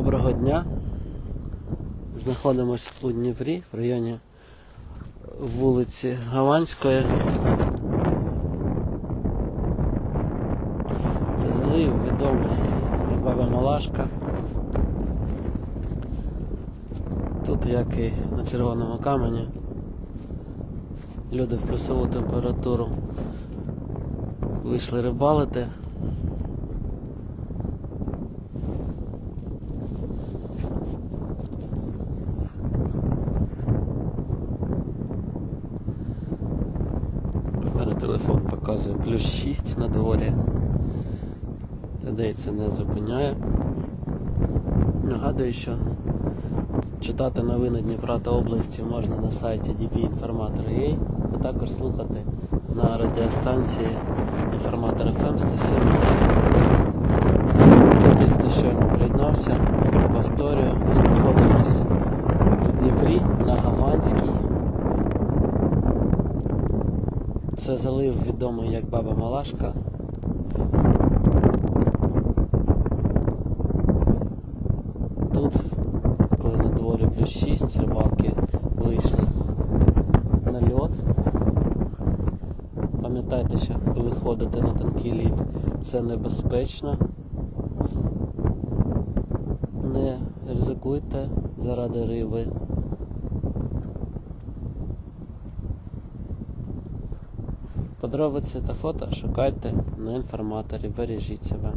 Доброго дня. Знаходимося у Дніпрі в районі вулиці Гаванської. Це залив відомий Баба Малашка. Тут, як і на червоному камені, люди в плюсову температуру вийшли рибалити. У мене телефон показує плюс 6 на дворі. Людей це не зупиняє. Нагадую, що читати новини Дніпра та області можна на сайті dbinformator.ua, а також слухати на радіостанції Інформатор FM 107. Для тих, щойно приєднався, повторюю, ми знаходимося у Дніпрі на Гаванській. Це залив відомий як Баба Малашка. Тут, коли на дворі плюс 6, рибалки вийшли на льот. Пам'ятайте, що виходити на тонкий лід це небезпечно. Не ризикуйте заради риби. Подробиці та фото шукайте на інформаторі. Бережіть себе.